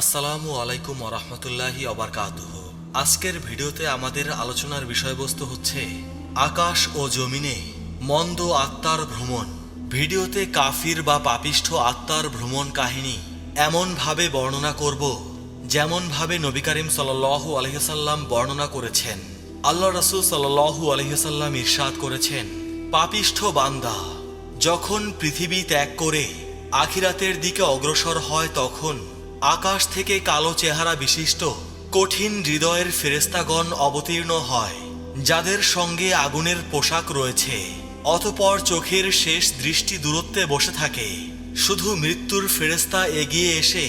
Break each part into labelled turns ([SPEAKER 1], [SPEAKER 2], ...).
[SPEAKER 1] আসসালামু আলাইকুম ওরহমতুল্লাহি অবরকাতুহ আজকের ভিডিওতে আমাদের আলোচনার বিষয়বস্তু হচ্ছে আকাশ ও জমিনে মন্দ আত্মার ভ্রমণ। ভিডিওতে কাফির বা পাপিষ্ঠ আত্মার ভ্রমণ কাহিনী এমনভাবে বর্ণনা করব যেমনভাবে নবী করিম সাল্লাল্লাহু আলহিসাল্লাম বর্ণনা করেছেন। আল্লাহ রসুল সাল্লাল্লাহু আলহিসাল্লাম ইরশাদ করেছেন, পাপিষ্ঠ বান্দা, যখন পৃথিবী ত্যাগ করে আখিরাতের দিকে অগ্রসর হয় তখন আকাশ থেকে কালো চেহারা বিশিষ্ট, কঠিন হৃদয়ের ফেরেস্তাগণ অবতীর্ণ হয়, যাদের সঙ্গে আগুনের পোশাক রয়েছে। অতপর চোখের শেষ দৃষ্টি দূরত্বে বসে থাকে। শুধু মৃত্যুর ফেরেস্তা এগিয়ে এসে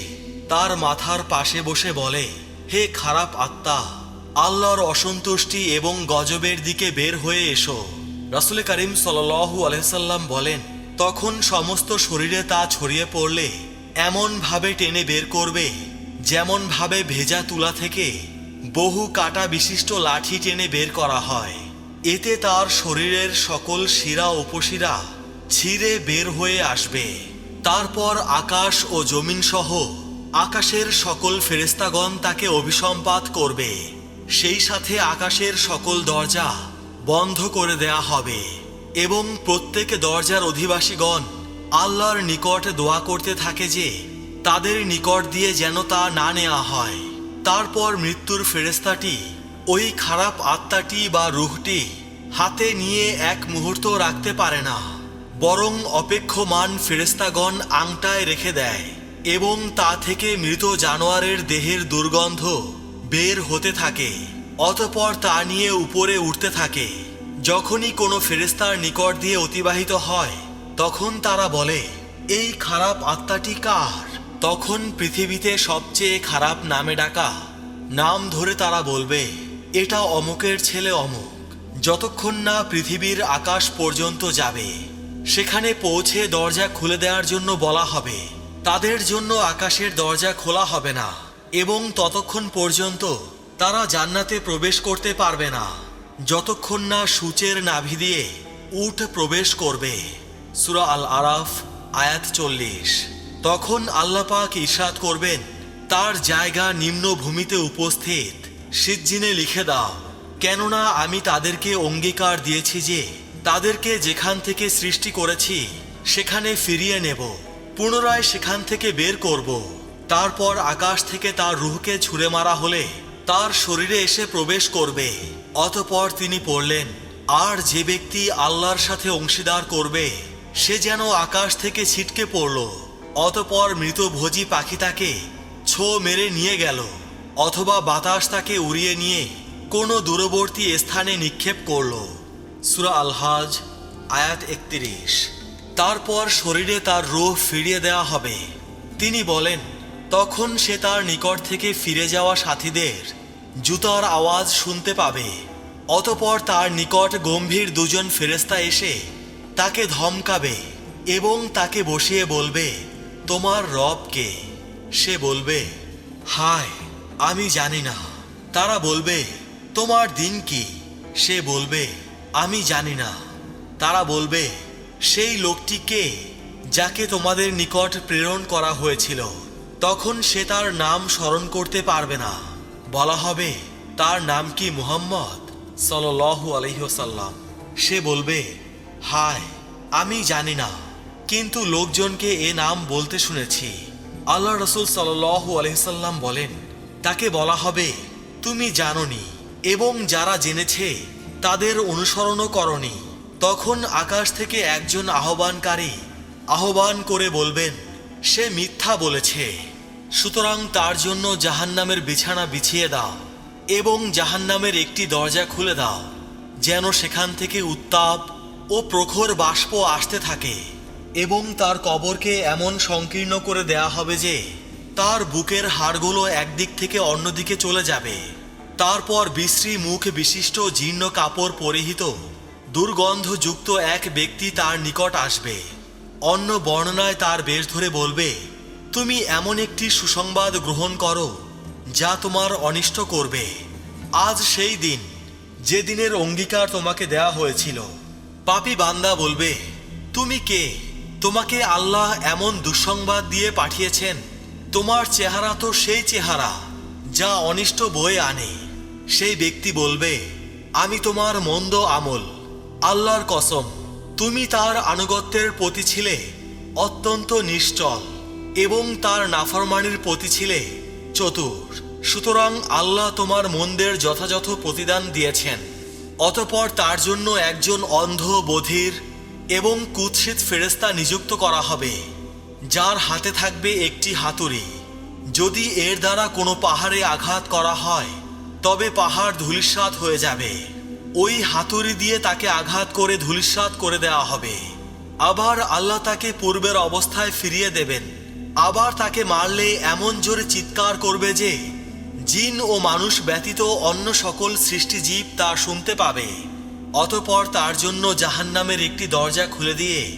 [SPEAKER 1] তার মাথার পাশে বসে বলে, হে খারাপ আত্মা, আল্লাহর অসন্তুষ্টি এবং গজবের দিকে বের হয়ে এসো। রাসুল করিম সাল্লু আলহাম বলেন, তখন সমস্ত শরীরে তা ছড়িয়ে পড়লে এমন ভাবে টেনে বের করবে যেমন ভাবে ভেজা তুলা থেকে বহু কাটা বিশিষ্ট লাঠি টেনে বের করা হয়। এতে তার শরীরের সকল শিরা উপশিরা ছিঁড়ে বের হয়ে আসবে। তারপর আকাশ ও জমিন সহ আকাশের সকল ফেরেস্তাগণ তাকে অভিসম্পাত করবে। সেই সাথে আকাশের সকল দরজা বন্ধ করে দেয়া হবে এবং প্রত্যেক দরজার অধিবাসীগণ আল্লাহর নিকট দোয়া করতে থাকে যে, তাদের নিকট দিয়ে যেন তা না নেওয়া হয়। তারপর মৃত্যুর ফেরেস্তাটি ওই খারাপ আত্মাটি বা রুহটি হাতে নিয়ে এক মুহূর্ত রাখতে পারে না, বরং অপেক্ষমান ফেরেস্তাগণ আংটায় রেখে দেয় এবং তা থেকে মৃত জানোয়ারের দেহের দুর্গন্ধ বের হতে থাকে, অতপর তা নিয়ে উপরে উঠতে থাকে। যখনই কোনো ফেরেস্তার নিকট দিয়ে অতিবাহিত হয় তখন তারা বলে, এই খারাপ আত্মাটি কার? তখন পৃথিবীতে সবচেয়ে খারাপ নামে ডাকা। নাম ধরে তারা বলবে, এটা অমুকের ছেলে অমুক। যতক্ষণ না পৃথিবীর আকাশ পর্যন্ত যাবে, সেখানে পৌঁছে দরজা খুলে দেওয়ার জন্য বলা হবে। তাদের জন্য আকাশের দরজা খোলা হবে না এবং ততক্ষণ পর্যন্ত তারা জান্নাতে প্রবেশ করতে পারবে না। যতক্ষণ না সূচের নাভি দিয়ে উঠ প্রবেশ করবে। সুরা আল আরাফ আয়াত চল্লিশ। তখন আল্লাপাক ইরশাদ করবেন, তার জায়গা নিম্ন ভূমিতে উপস্থিত। সিজ্জিনে লিখে দাও, কেননা আমি তাদেরকে অঙ্গীকার দিয়েছি যে, তাদেরকে যেখান থেকে সৃষ্টি করেছি, সেখানে ফিরিয়ে নেব, পুনরায় সেখান থেকে বের করব। তারপর আকাশ থেকে তার রুহকে ছুঁড়ে মারা হলে, তার শরীরে এসে প্রবেশ করবে। অতপর তিনি পড়লেন, আর যে ব্যক্তি আল্লাহর সাথে অংশীদার করবে সে যেন আকাশ থেকে ছিটকে পড়ল। অতপর মৃত ভোজি পাখি তাকে ছো মেরে নিয়ে গেল, অথবা বাতাস তাকে উড়িয়ে নিয়ে কোনো দূরবর্তী স্থানে নিক্ষেপ করল। সুরা আলহাজ, আয়াত একত্রিশ। তারপর শরীরে তার রোহ ফিরিয়ে দেওয়া হবে। তিনি বলেন, তখন সে তার নিকট থেকে ফিরে যাওয়া সাথীদের জুতার আওয়াজ শুনতে পাবে। অতপর তার নিকট গম্ভীর দুজন ফেরেস্তা এসে তাকে ধমকাবে এবং তাকে বসিয়ে বলবে, তোমার রবকে সে বলবে, হায়, আমি জানি না। তারা বলবে, তোমার দিন কি? সে বলবে, আমি জানি না। তারা বলবে, সেই লোকটি কে যাকে তোমাদের নিকট প্রেরণ করা হয়েছিল? তখন সে তার নাম স্মরণ করতে পারবে না। বলা হবে, তার নাম কি মুহাম্মদ সাল্লু আলহিহসাল্লাম সে বলবে হায়, আমি জানি না। কিন্তু লোকজনকে এ নাম বলতে শুনেছি। আল্লাহ রসুল সাল্লু আলহিসাল্লাম বলেন, তাকে বলা হবে, তুমি জাননি এবং যারা জেনেছে, তাদের অনুসরণও করনি। তখন আকাশ থেকে একজন আহ্বানকারী আহ্বান করে বলবেন, সে মিথ্যা বলেছে। সুতরাং তার জন্য জাহান্নামের বিছানা বিছিয়ে দাও এবং জাহান্নামের একটি দরজা খুলে দাও, যেন সেখান থেকে উত্তাপ ও প্রখর বাষ্প আসতে থাকে এবং তার কবরকে এমন সংকীর্ণ করে দেয়া হবে যে তার বুকের হাড়গুলো একদিক থেকে অন্যদিকে চলে যাবে। তারপর বিশ্রী মুখ বিশিষ্ট জীর্ণ কাপড় পরিহিত দুর্গন্ধযুক্ত এক ব্যক্তি তার নিকট আসবে। অন্য বর্ণনায় তার বেশ ধরে বলবে, তুমি এমন একটি সুসংবাদ গ্রহণ করো যা তোমার অনিষ্ট করবে। আজ সেই দিন যে দিনের অঙ্গীকার তোমাকে দেয়া হয়েছিল। পাপি বান্দা বলবে, তুমি কে? তোমাকে আল্লাহ এমন দুঃসংবাদ দিয়ে পাঠিয়েছেন। তোমার চেহারা তো সেই চেহারা যা অনিষ্ট বয়ে আনে। সেই ব্যক্তি বলবে, আমি তোমার মন্দ আমল, আল্লাহর কসম। তুমি তার আনুগত্যের প্রতি ছিলে অত্যন্ত নিশ্চল এবং তার নাফরমানির প্রতি ছিলে চতুর। সুতরাং আল্লাহ তোমার মন্দের যথাযথ প্রতিদান দিয়েছেন। অতপর তার জন্য একজন অন্ধ বধির এবং কুৎসিত ফেরেস্তা নিযুক্ত করা হবে, যার হাতে থাকবে একটি হাতুড়ি। যদি এর দ্বারা কোনো পাহাড়ে আঘাত করা হয়, তবে পাহাড় ধূলিসাৎ হয়ে যাবে। ওই হাতুড়ি দিয়ে তাকে আঘাত করে ধূলিসাৎ করে দেওয়া হবে। আবার আল্লাহ তাকে পূর্বের অবস্থায় ফিরিয়ে দেবেন। আবার তাকে মারলে এমন জোরে চিৎকার করবে যে জিন ও মানুষ ব্যতীত অন্য সকল সৃষ্টিজীব তা শুনতে পাবে। অতপর তার জন্য জাহান্নামের একটি দরজা খুলে দিয়ে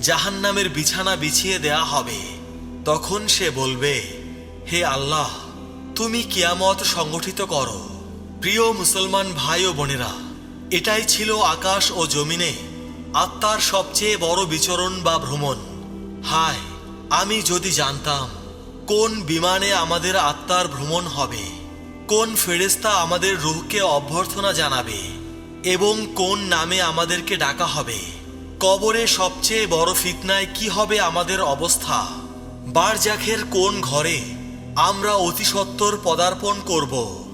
[SPEAKER 1] জাহান্নামের বিছানা বিছিয়ে দেয়া হবে। তখন সে বলবে, হে আল্লাহ, তুমি কিয়ামত সংগঠিত করো। প্রিয় মুসলমান ভাই ও বোনেরা, এটাই ছিল আকাশ ও জমিনে আত্মার সবচেয়ে বড় বিচরণ বা ভ্রমণ। হায়, আমি যদি জানতাম কোন বিমানে আমাদের আত্মার ভ্রমণ হবে? কোন ফেরেস্তা আমাদের রুহকে অভ্যর্থনা জানাবে? এবং কোন নামে আমাদেরকে ডাকা হবে? কবরে সবচেয়ে বড় ফিতনায় কি হবে আমাদের অবস্থা? বারজাখের কোন ঘরে আমরা অতি সত্বর পদার্পণ করব?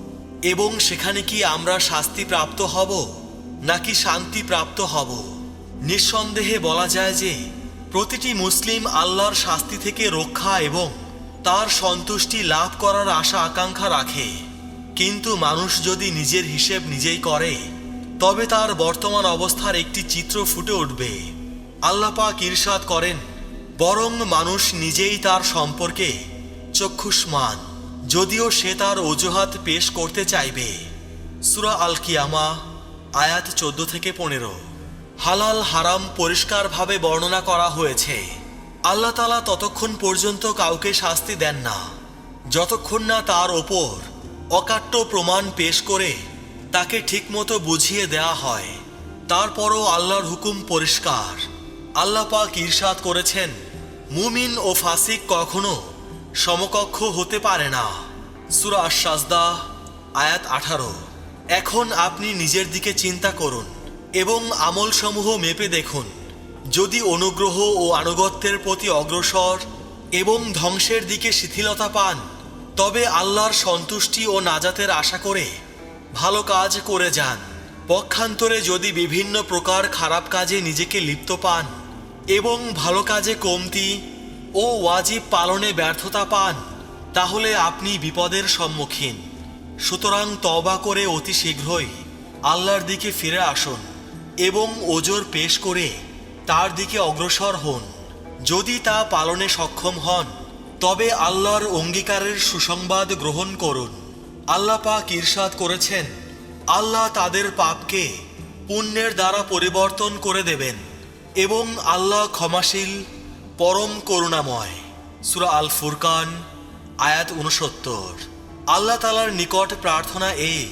[SPEAKER 1] এবং সেখানে কি আমরা শাস্তি প্রাপ্ত হব, নাকি শান্তি প্রাপ্ত হব? নিঃসন্দেহে বলা যায় যে, প্রতিটি মুসলিম আল্লাহর শাস্তি থেকে রক্ষা এবং তার সন্তুষ্টি লাভ করার আশা আকাঙ্ক্ষা রাখে। কিন্তু মানুষ যদি নিজের হিসেব নিজেই করে, তবে তার বর্তমান অবস্থার একটি চিত্র ফুটে উঠবে। আল্লাপাক ইরশাদ করেন, বরং মানুষ নিজেই তার সম্পর্কে চক্ষুষ্মান, যদিও সে তার অজুহাত পেশ করতে চাইবে। সুরা আল কিয়ামা আয়াত চোদ্দ থেকে পনেরো। হালাল হারাম পরিষ্কারভাবে বর্ণনা করা হয়েছে। আল্লাহ তালা ততক্ষণ পর্যন্ত কাউকে শাস্তি দেন না। যতক্ষণ না তার ওপর অকাট্য প্রমাণ পেশ করে তাকে ঠিকমতো বুঝিয়ে দেয়া হয়, তারপরও আল্লাহর হুকুম পরিষ্কার। আল্লাহ পাক করেছেন, মুমিন ও ফাসিক কখনো সমকক্ষ হতে পারে না। সুরা সাজদা আয়াত আঠারো। এখন আপনি নিজের দিকে চিন্তা করুন এবং আমলসমূহ মেপে দেখুন। যদি অনুগ্রহ ও আনুগত্যের প্রতি অগ্রসর এবং ধ্বংসের দিকে শিথিলতা পান, তবে আল্লাহর সন্তুষ্টি ও নাজাতের আশা করে ভালো কাজ করে যান। পক্ষান্তরে যদি বিভিন্ন প্রকার খারাপ কাজে নিজেকে লিপ্ত পান এবং ভালো কাজে কমতি ও ওয়াজিব পালনে ব্যর্থতা পান, তাহলে আপনি বিপদের সম্মুখীন। সুতরাং তবা করে অতি শীঘ্রই আল্লাহর দিকে ফিরে আসুন এবং ওজোর পেশ করে তার দিকে অগ্রসর হন। যদি তা পালনে সক্ষম হন, তবে আল্লাহর অঙ্গীকারের সুসংবাদ গ্রহণ করুন। আল্লাহ পাক ঈর্ষাদ করেছেন, আল্লাহ তাদের পাপকে পুণ্যের দ্বারা পরিবর্তন করে দেবেন এবং আল্লাহ ক্ষমাশীল, পরম করুণাময়। সুরা আল ফুরকান আয়াত উনসত্তর আল্লাহ তালার নিকট প্রার্থনা এই,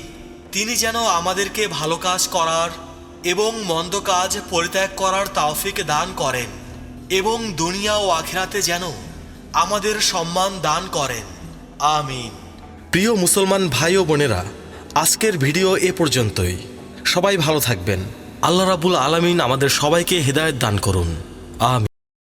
[SPEAKER 1] তিনি যেন আমাদেরকে ভালো কাজ করার এবং মন্দ কাজ পরিত্যাগ করার তাওফিক দান করেন এবং দুনিয়া ও আখেরাতে যেন আমাদের সম্মান দান করেন। আমিন।
[SPEAKER 2] প্রিয় মুসলমান ভাই ও বোনেরা, আজকের ভিডিও এ পর্যন্তই। সবাই ভালো থাকবেন। আল্লাহ রাবুল আলমিন আমাদের সবাইকে হৃদায়ত দান করুন। আমিন।